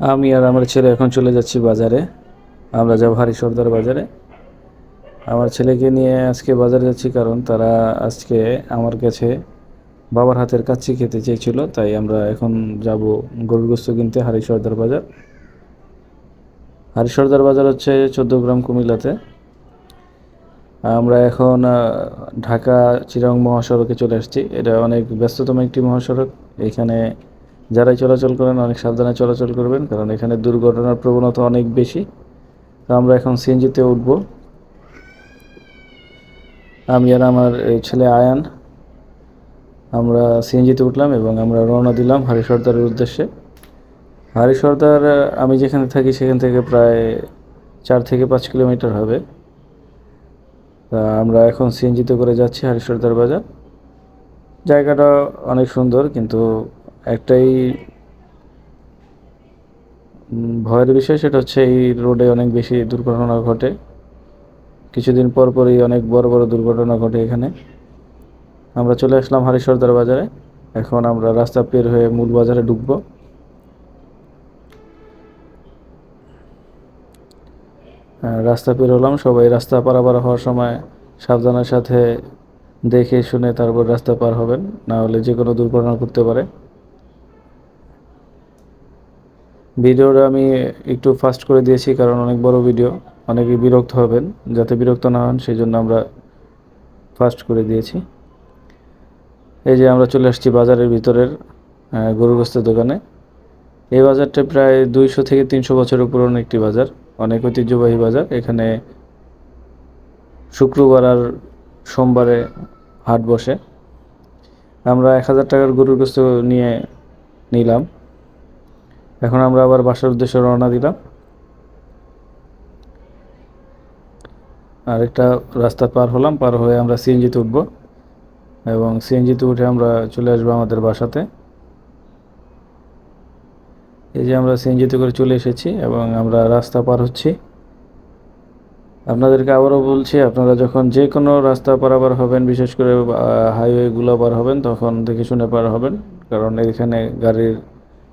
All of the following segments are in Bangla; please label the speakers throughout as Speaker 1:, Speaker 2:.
Speaker 1: আমি আর আমার ছেলে এখন চলে যাচ্ছি বাজারে। আমরা যাব হারি সর্দার বাজারে। আমার ছেলেকে নিয়ে আজকে বাজারে যাচ্ছি কারণ তারা আজকে আমার কাছে বাবার হাতের কাচ্চি খেতে চেয়েছিল, তাই আমরা এখন যাব গরুর গোস্ত কিনতে হারি সর্দার বাজার। হারি সর্দার বাজার হচ্ছে চোদ্দ গ্রাম কুমিল্লাতে। আমরা এখন ঢাকা, চিরাং মহাসড়কে চলে আসছি। এটা অনেক ব্যস্ততম একটি মহাসড়ক। এখানে যারাই চলাচল করেন অনেক সাবধানে চলাচল করবেন, কারণ এখানে দুর্ঘটনার প্রবণতা অনেক বেশি। তো আমরা এখন সিএনজিতে উঠব। আমি আর আমার ছেলে আয়ান, আমরা সিএনজিতে উঠলাম এবং আমরা রওনা দিলাম হারি সর্দারের উদ্দেশ্যে। হারি সর্দার আমি যেখানে থাকি সেখান থেকে প্রায় চার থেকে পাঁচ কিলোমিটার হবে। আমরা এখন সিএনজিতে করে যাচ্ছি হারি সর্দার বাজার। জায়গাটা অনেক সুন্দর, কিন্তু একটাই ভয়ের বিষয় সেটা হচ্ছে এই রোডে অনেক বেশি দুর্ঘটনা ঘটে। কিছুদিন পর পরই অনেক বড় বড় দুর্ঘটনা ঘটে এখানে। আমরা চলে আসলাম হরিশ্বরদার বাজারে। এখন আমরা রাস্তা পের হয়ে মূল বাজারে ঢুকবো। আহ, রাস্তা পের হলাম। সবাই রাস্তা পারাপার হওয়ার সময় সাবধানের সাথে দেখে শুনে তারপর রাস্তা পার হবেন। না হলে যে কোনো দুর্ঘটনা করতে পারে। ভিডিওটা আমি একটু ফাস্ট করে দিয়েছি কারণ অনেক বড় ভিডিও অনেকে বিরক্ত হবেন। যাতে বিরক্ত না হন সেই জন্য আমরা ফাস্ট করে দিয়েছি। এই যে আমরা চলে আসছি বাজারের ভিতরের আহ, গরু গোস্তের দোকানে। এই বাজারটা প্রায় দুইশো থেকে তিনশো বছরের পুরনো একটি বাজার অনেক ঐতিহ্যবাহী বাজার। এখানে শুক্রবার আর সোমবারে হাট বসে। আমরা এক হাজার টাকার গরুর গোস্ত নিয়ে নিলাম। এখন আমরা আবার বাসার উদ্দেশ্যে রওনা দিলাম। আর একটা রাস্তা পার হলাম, পার হয়ে আমরা সিএনজিতে উঠব এবং সিএনজিতে উঠে আমরা চলে আসব আমাদের বাসাতে। এই যে আমরা সিএনজিতে করে চলে এসেছি এবং আমরা রাস্তা পার হচ্ছি। আপনাদেরকে আবারও বলছি, আপনারা যখন যে কোনো রাস্তা পারাপার হবেন, বিশেষ করে হাইওয়েগুলো পার হবেন, তখন দেখে শুনে পার হবেন। কারণ এখানে গাড়ির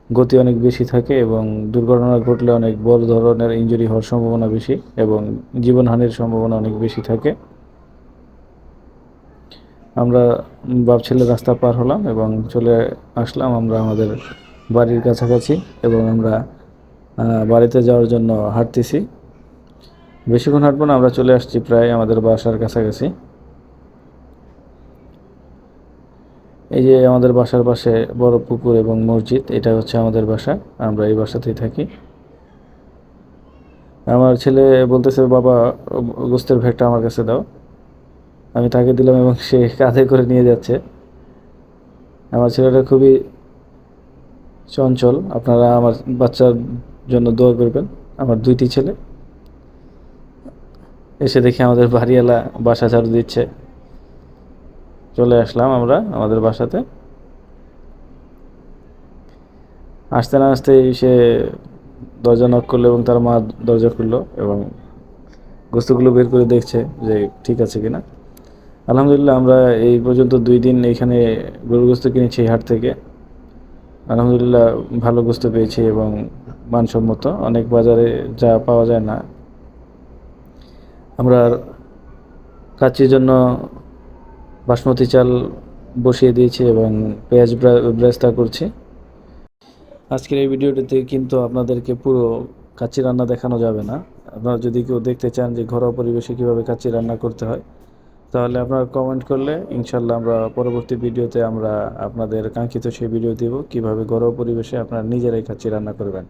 Speaker 1: গতি অনেক বেশি থাকে এবং দুর্ঘটনা ঘটলে অনেক বড় ধরনের ইনজুরি হওয়ার সম্ভাবনা বেশি এবং জীবনহানির সম্ভাবনা অনেক বেশি থাকে। আমরা বাপ ছেলে রাস্তা পার হলাম এবং চলে আসলাম আমরা আমাদের বাড়ির কাছাকাছি এবং আমরা বাড়িতে যাওয়ার জন্য হাঁটতেছি। বেশিক্ষণ হাঁটবো না, আমরা চলে আসছি প্রায় আমাদের বাসার কাছাকাছি। এই যে আমাদের বাসার পাশে বড় পুকুর এবং মসজিদ, এটা হচ্ছে আমাদের বাসা। আমরা এই বাসাতেই থাকি। আমার ছেলে বলতেছে, বাবা, গোস্তের ভেটটা আমার কাছে দাও। আমি তাকে দিলাম এবং সে কাঁধে করে নিয়ে যাচ্ছে। আমার ছেলেটা খুবই চঞ্চল। আপনারা আমার বাচ্চার জন্য দোয়া করবেন, আমার দুইটি ছেলে। এসে দেখি আমাদের বাড়িওয়ালা বাসা ঝাড়ু দিচ্ছে। চলে আসলাম আমরা আমাদের বাসাতে। আসতে না আসতেই সে দরজা নক করল এবং তার মা দরজা খুললো এবং গোস্তগুলো বের করে দেখছে যে ঠিক আছে কিনা। আলহামদুলিল্লাহ আমরা এই পর্যন্ত দুই দিন এখানে গরু গোস্ত কিনেছি হাট থেকে। আলহামদুলিল্লাহ ভালো গোস্ত পেয়েছি এবং মানসম্মত, অনেক বাজারে যা পাওয়া যায় না। আমরা কাচ্চির জন্য বাসমতি চাল বসিয়ে দিয়েছি এবং পেঁয়াজ ব্রা- ব্রেস্তা করছি। আজকের এই ভিডিওটিতে কিন্তু আপনাদেরকে পুরো কাচ্চি রান্না দেখানো যাবে না। আপনারা যদি কেউ দেখতে চান যে ঘরোয়া পরিবেশে কীভাবে কাচ্চি রান্না করতে হয়, তাহলে আপনারা কমেন্ট করলে ইনশাল্লাহ আমরা পরবর্তী ভিডিওতে আমরা আপনাদের কাঙ্ক্ষিত সেই ভিডিও দেব, কীভাবে ঘরোয়া পরিবেশে আপনারা নিজেরাই কাচ্চি রান্না করবেন।